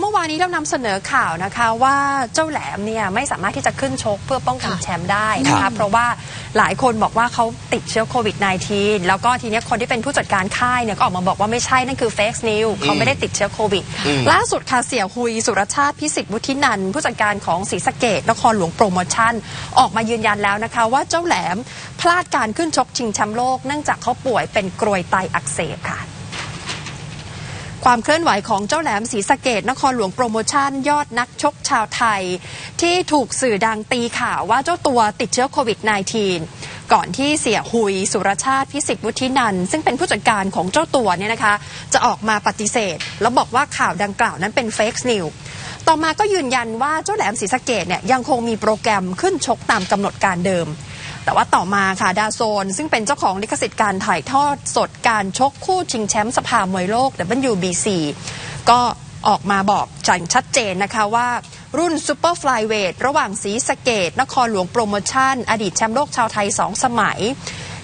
เมื่อวานนี้เรานำเสนอข่าวนะคะว่าเจ้าแหลมเนี่ยไม่สามารถที่จะขึ้นชกเพื่อป้องกันค่ะแชมป์ได้นะครัคะบเพราะว่าหลายคนบอกว่าเขาติดเชื้อโควิด -19 แล้วก็ทีเนี้ยคนที่เป็นผู้จัดการค่ายเนี่ยก็ออกมาบอกว่าไม่ใช่นั่นคือเฟกซ์นิวเขาไม่ได้ติดเชื้อโควิดอืมล่าสุดค่ะเสี่ยหุยสุรชาติพิสิทธิ์วุฒินันท์ผู้จัดการของศรีสะเกดนครหลวงโปรโมชั่น ออกมายืนยันแล้วนะคะว่าเจ้าแหลมพลาดการขึ้นชกชิงแชมป์โลกเนื่องจากเขาป่วยเป็นกรวยไตอักเสบค่ะ ความเคลื่อนไหวของเจ้าแหลมศรีสะเกดนครหลวงโปรโมชั่น ยอดนักชกชาวไทย ที่ถูกสื่อดังตีข่าวว่าเจ้าตัวติดเชื้อโควิด -19 ก่อนที่เสียหุย สุรชาติพิสิทธิ์วุฒินัน ซึ่งเป็นผู้จัดการของเจ้าตัวเนี่ยนะคะ จะออกมาปฏิเสธ แล้วบอกว่าข่าวดังกล่าวนั้นเป็นเฟกซ์นิวต่อมาก็ยืนยันว่าเจ้าแหลมศรีสะเกดเนี่ยยังคงมีโปรแกรมขึ้นชกตามกำหนดการเดิม แต่ว่าต่อมาค่ะดาโซน ซึ่งเป็นเจ้าของลิขสิทธิ์การถ่ายทอดสดการชกคู่ชิงแชมป์สภามวยโลก WBC ก็ออกมาบอกจังชัดเจนนะคะว่า รุ่นซูเปอร์ฟลายเวทระหว่างศรีสะเกดนครหลวงโปรโมชั่น อดีตแชมป์โลกชาวไทย 2 สมัย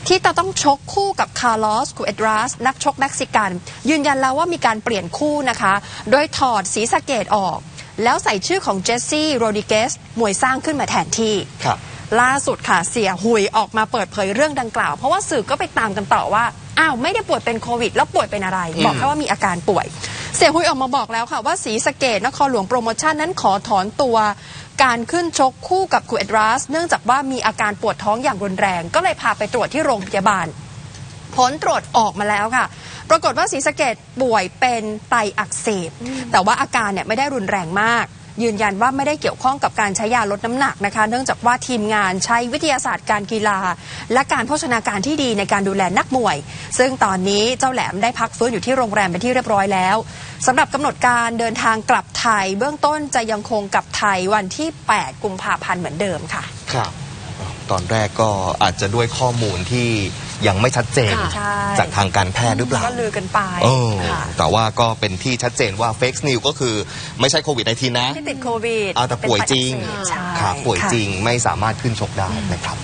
ที่จะต้องชกคู่กับคาร์ลอสกูเอดรัสนักชกเม็กซิกัน ยืนยันแล้วว่ามีการเปลี่ยนคู่นะคะ โดยถอดศรีสะเกดออก แล้วใส่ชื่อของเจสซี่โรดิเกสมวยสร้างขึ้นมาแทนที่ครับ ล่าสุดค่ะเสียหุยออกมาเปิดเผยเรื่องดังกล่าว เพราะว่าสื่อก็ไปตามกันต่อว่าอ้าวไม่ได้ป่วยเป็นโควิด แล้วป่วยเป็นอะไรอืมบอกแค่ว่ามีอาการป่วย เสียหุยออกมาบอกแล้วค่ะว่าสีสะเกตนครหลวงโปรโมชั่นนั้นขอถอนตัว การขึ้นชกคู่กับคูเอดรัสเนื่องจากว่ามีอาการปวดท้องอย่างรุนแรง ก็เลยพาไปตรวจที่โรงพยาบาล ผลตรวจออกมาแล้วค่ะ ปรากฏว่าศรีสะเกดป่วยเป็นไตอักเสบแต่ว่าอาการเนี่ยไม่ได้รุนแรงมาก ยืนยันว่าไม่ได้เกี่ยวข้องกับการใช้ยาลดน้ำหนักนะคะ เนื่องจากว่าทีมงานใช้วิทยาศาสตร์การกีฬา และการโภชนาการที่ดีในการดูแลนักมวย ซึ่งตอนนี้เจ้าแหลมได้พักฟื้นอยู่ที่โรงแรมเป็นที่เรียบร้อยแล้วสำหรับกำหนดการเดินทางกลับไทย เบื้องต้นจะยังคงกลับไทยวันที่ 8 กุมภาพันธ์เหมือนเดิมค่ะ ครับ ตอนแรกก็อาจจะด้วยข้อมูลที่ยังไม่ชัดเจนค่ะใช่ จากทางการแพทย์หรือเปล่า ก็ลือกันไปเออค่ะแต่ว่าก็เป็นที่ชัดเจนว่าเฟกซ์นิวก็คือไม่ใช่โควิด -19 นะ ที่ติดโควิดเอาแต่ป่วยจริง เป็นไตอักเสบใช่ ครับป่วยค่ะจริงไม่สามารถขึ้นชกได้นะครับ